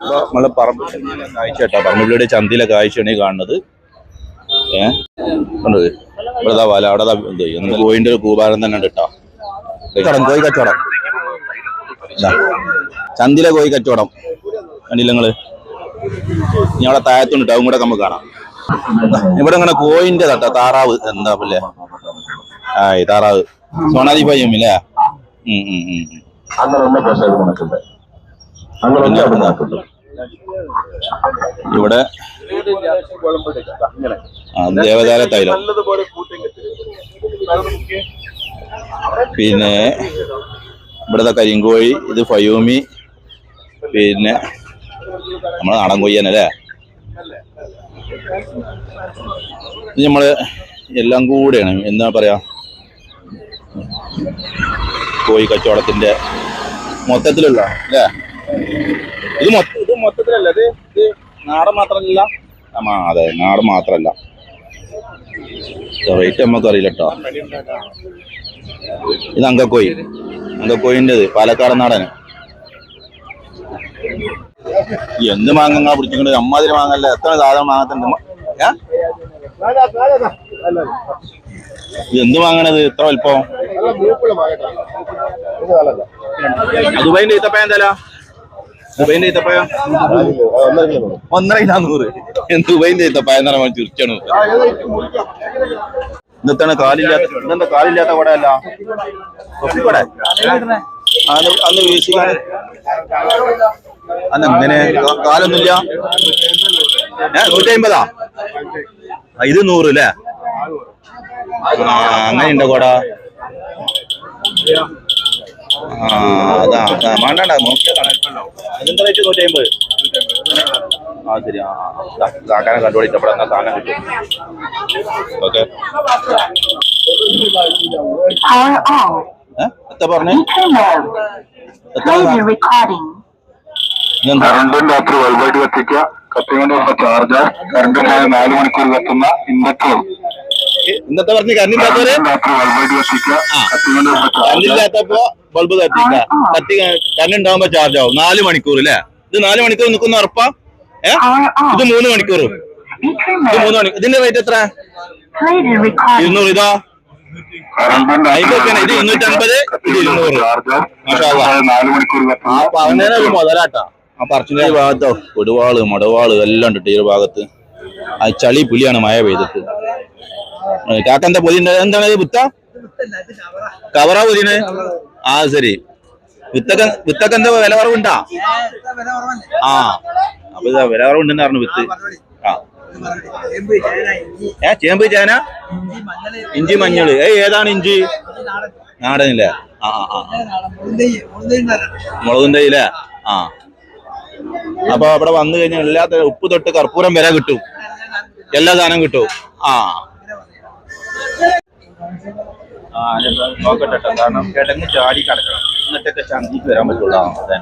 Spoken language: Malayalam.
നമ്മളെ പറമ്പ് കാഴ്ച കേട്ടോ. പറമ്പിലൂടെ ചന്തിയിലെ കാഴ്ചയാണ് ഈ കാണുന്നത്. ഏ? കണ്ടത് ഇവിടെ വല. അവിടെ എന്ത് കോയിന്റെ ഒരു കൂപാരം തന്നെ ഉണ്ട് കേട്ടോ. കച്ചവടം കോഴി കച്ചവടം. ദാ, കോയി കച്ചവടം. കണ്ടില്ല നിങ്ങൾ? ഇനി അവിടെ താഴത്തുണ്ട് അതും കൂടെ നമുക്ക് കാണാം. ഇവിടെ ഇങ്ങനെ കോയിന്റെ തട്ട താറാവ്. എന്താ പോലെ ആയി താറാവ്. സോണാലി പയ്യമ്മില്ലേ ഉം ഉം ഉം ഉം. അങ്ങനെയുള്ള പ്രശ്നം നടക്കുന്നത്? അങ്ങനെ അവിടെ ഇവിടെ ദേവതാര തൈലം പിന്നെ ഇവിടുത്തെ കരിങ്കോഴി ഇത് ഫയൂമി പിന്നെ നമ്മളെ നാടൻ കൊയ്യാനല്ലേ ഇത് നമ്മൾ എല്ലാം കൂടെയാണ്. എന്താ പറയാ? കോഴി കച്ചവടത്തിന്റെ മൊത്തത്തിലുള്ള അല്ലേ? ഇത് മൊത്തം ഇത് മൊത്തത്തിലല്ല ഇത് ഇത് നാടൻ മാത്രമല്ല. ആ അതെ നാടൻ മാത്രമല്ല. റേറ്റ് നമുക്ക് അറിയില്ല കേട്ടോ ഇത് അങ്കക്കോയി അങ്കക്കോയിന്റെത് പാലക്കാട് നാടന് എന്ത് മാങ്ങ പിടിച്ചിട്ടുണ്ട്? അമ്മാതിരി മാങ്ങല്ല? എത്ര സാധനം മാങ്ങത്തുണ്ട്? എന്ത് വാങ്ങണത് ഇത്ര വലിപ്പം? അതുപോലെ ഈത്തപ്പഴം എന്താ ദുബൈന്റെ ഈത്തപ്പഴം? ഒന്നര കിലോ നൂറ് ദുബൈന്റെ എന്ന് പറയുമ്പോൾ കാലില്ലാത്ത ഇതെന്താ കാലില്ലാത്ത കൂടെ അല്ല തൊപ്പിക്കുട അന്ന് വീശിക്കാൻ അന്ന് എങ്ങനെ കാ- കാലൊന്നുമില്ല. ഏ നൂറ്റി ഇത് നൂറ് അല്ലേ? ആ കൂടാ കുട അതാ അതാ വേണ്ട അതിന്റെ റേറ്റ് നൂറ്റി അമ്പത് ആ ശരി ആ കാക്കാനെ കണ്ടുപിടിച്ച അവിടെ എന്നാ സാധനം കിട്ടും ഓക്കെ എത്ര പറഞ്ഞേ കറണ്ടും രാത്രി ബൾബായിട്ട് കത്തിക്കുക കത്തിക്കൊണ്ടുള്ള ചാർജർ കറണ്ട് നാല് മണിക്കൂർ കത്തുന്ന ഇൻവെർട്ടർ ഇന്നത്തെ പറഞ്ഞ് കണ്ണില്ലാത്തവര് കണ്ണില്ലാത്തപ്പോ ബൾബ് തട്ടിക്ക തട്ടി കണ്ണുണ്ടാവുമ്പോ ചാർജ് ആവും. നാല് മണിക്കൂർ അല്ലേ ഇത് നാല് മണിക്കൂർ നിൽക്കുന്ന ഉറപ്പാ? ഏ? ഇത്. മൂന്ന് മണിക്കൂർ. ഇത് മൂന്ന് മണിക്കൂർ. മണി ഇതിന്റെ റേറ്റ് എത്ര. ഇരുന്നൂറ് ഇതാ? ഇത് ഇരുന്നൂറ്റമ്പത് ഇത് ഇരുന്നൂറ്. ഒരു മുതലാട്ടാ. ആ പറഞ്ഞ ഭാഗത്തോ കൊടുവാൾ മടവാൾ എല്ലാം ഉണ്ട് ഈ ഒരു ഭാഗത്ത് ആ ചളി പുലിയാണ് മഴ പെയ്തിട്ട്. ഏ, കാക്കന്റെ പൊതി. എന്താണ് വിത്ത? കവറാ പൊതിന് ആ ശരി. വിത്തൊക്കെ വിത്തൊക്കെ എന്താ വില കുറവുണ്ടാ? ആ. അപ്പൊ ഇതാ വില കുറവുണ്ടെന്ന് പറഞ്ഞു വിത്ത്. ആ. ഏ ചേമ്പ് ചേന? ഇഞ്ചി മഞ്ഞൾ. ഏ ഏതാണ് ഇഞ്ചി? നാടനില്ലേ? ആ ആ. മുളകും തൈയില്ലേ ആ. അപ്പൊ അവിടെ വന്നു കഴിഞ്ഞാൽ എല്ലാ ഉപ്പ് തൊട്ട് കർപ്പൂരം വരെ കിട്ടും. എല്ലാ സാധനം കിട്ടും. ആ. നോക്കട്ടെ ട്ടോ. കാരണം കിടങ്ങ് ചാടി കിടക്കണം. എന്നിട്ടൊക്കെ ചന്തിക്ക് വരാൻ പറ്റുള്ളൂ.